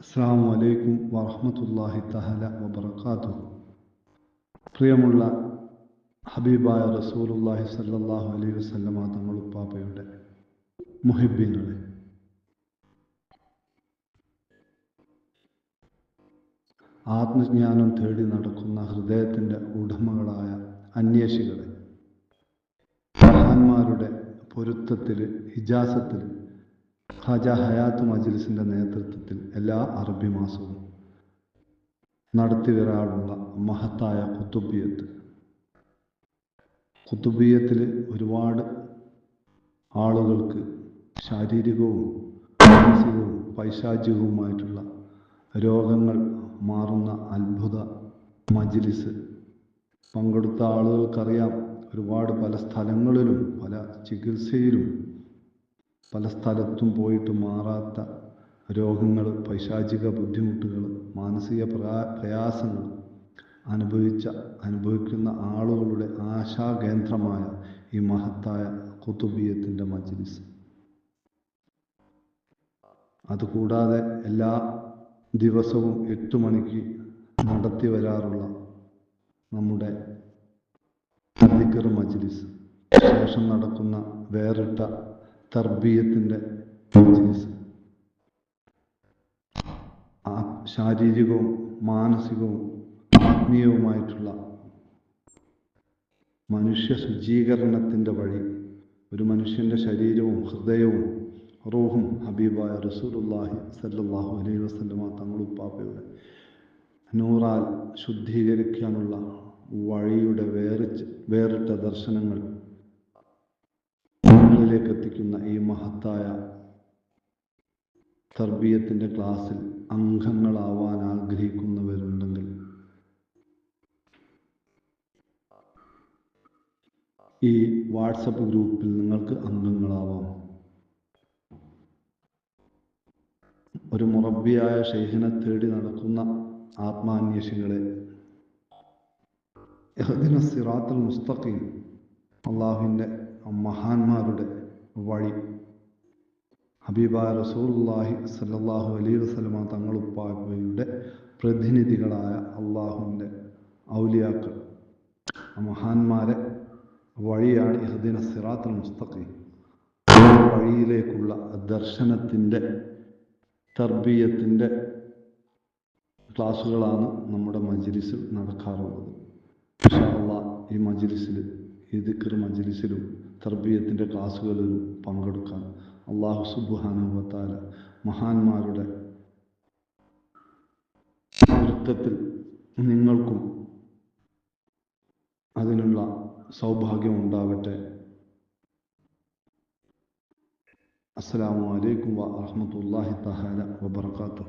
അസ്സാം വലൈക്കും വറഹമത്തല്ലാഹി തഹല വബർക്കാത്തു പ്രിയമുള്ള ഹബീബായ റസൂലുല്ലാഹി സല്ലാഹു അലൈഹി വസ്ലമ തങ്ങളുപ്പാപ്പയുടെ മുഹിബ്യങ്ങളെ ആത്മജ്ഞാനം തേടി നടക്കുന്ന ഹൃദയത്തിന്റെ ഉടമകളായ അന്വേഷികളെ മഹാന്മാരുടെ പൊരുത്തത്തിൽ ഹിജാസത്തിൽ ഖാജ ഹയാത്ത് മജ്ലിസിന്റെ നേതൃത്വത്തിൽ എല്ലാ അറബി മാസവും നടത്തി വരാറുള്ള മഹത്തായ കുത്തുബിയത്ത് കുത്തുബിയത്തിൽ ഒരുപാട് ആളുകൾക്ക് ശാരീരികവും മാനസികവും പൈശാചികവുമായിട്ടുള്ള രോഗങ്ങൾ മാറുന്ന അത്ഭുത മജ്ലിസ് പങ്കെടുത്ത ആളുകൾക്കറിയാം. ഒരുപാട് പല സ്ഥലങ്ങളിലും പല ചികിത്സയിലും പല സ്ഥലത്തും പോയിട്ട് മാറാത്ത രോഗങ്ങൾ പൈശാചിക ബുദ്ധിമുട്ടുകൾ മാനസിക പ്രയാസങ്ങൾ അനുഭവിച്ച അനുഭവിക്കുന്ന ആളുകളുടെ ആശാകേന്ദ്രമായ ഈ മഹത്തായ കുത്തുബീയത്തിന്റെ മജ്ലിസ്. അതുകൂടാതെ എല്ലാ ദിവസവും എട്ട് മണിക്ക് നടത്തി വരാറുള്ള നമ്മുടെ മജ്ലിസ്. ശേഷം നടക്കുന്ന വേറിട്ട തർബീയത്തിന്റെ ആ ശാരീരികവും മാനസികവും ആത്മീയവുമായിട്ടുള്ള മനുഷ്യ ശുചീകരണത്തിന്റെ വഴി ഒരു മനുഷ്യന്റെ ശരീരവും ഹൃദയവും റൂഹും ഹബീബായ റസൂലുല്ലാഹി സല്ലാഹു അലൈഹി വസ്ലമ തങ്ങളുപ്പാപ്പയുടെ നൂറാൽ ശുദ്ധീകരിക്കാനുള്ള വഴിയുടെ വേറിച്ച് വേറിട്ട ദർശനങ്ങൾ നിങ്ങളിലേക്ക് എത്തിക്കുന്ന ഈ മഹത്തായ തർബീയത്തിന്റെ ക്ലാസ്സിൽ അംഗങ്ങളാവാൻ ആഗ്രഹിക്കുന്നവരുണ്ടെങ്കിൽ ഈ വാട്സപ്പ് ഗ്രൂപ്പിൽ നിങ്ങൾക്ക് അംഗങ്ങളാവാം. ഒരു മുറബിയായ ഷെയ്ഖിനെ തേടി നടക്കുന്ന ആത്മാന്വേഷികളെ സിറാത്തുൽ മുസ്തഖീം അള്ളാഹുവിന്റെ മഹാന്മാരുടെ വഴി. ഹബീബ റസൂല്ലാഹി സല്ലാഹു അലൈ വസ്ലമ തങ്ങളുപ്പാപ്പയുടെ പ്രതിനിധികളായ അള്ളാഹുവിന്റെ ഔലിയാക്കൾ. മഹാന്മാരെ വഴിയാണ് ഇഹദിന സിറാത്തുൽ മുസ്തഖി. വഴിയിലേക്കുള്ള ദർശനത്തിന്റെ തർബീയത്തിന്റെ ക്ലാസ്സുകളാണ് നമ്മുടെ മജ്ലിസിൽ നടക്കാറുള്ളത്. ഇൻഷാല്ല ഈ മജ്ലിസിൽ ഈ ദിക്കർ മജ്ലിസിലും തർബീയത്തിന്റെ ക്ലാസ്സുകളിലും പങ്കെടുക്കാൻ അള്ളാഹു സുബുഹാനുവത്താല മഹാന്മാരുടെ പൊരുത്തത്തിൽ നിങ്ങൾക്കും അതിനുള്ള സൗഭാഗ്യം ഉണ്ടാവട്ടെ. അസ്സാം വലൈക്കും വാഹമത്തല്ലാഹി തഹാല വബർക്കാത്തു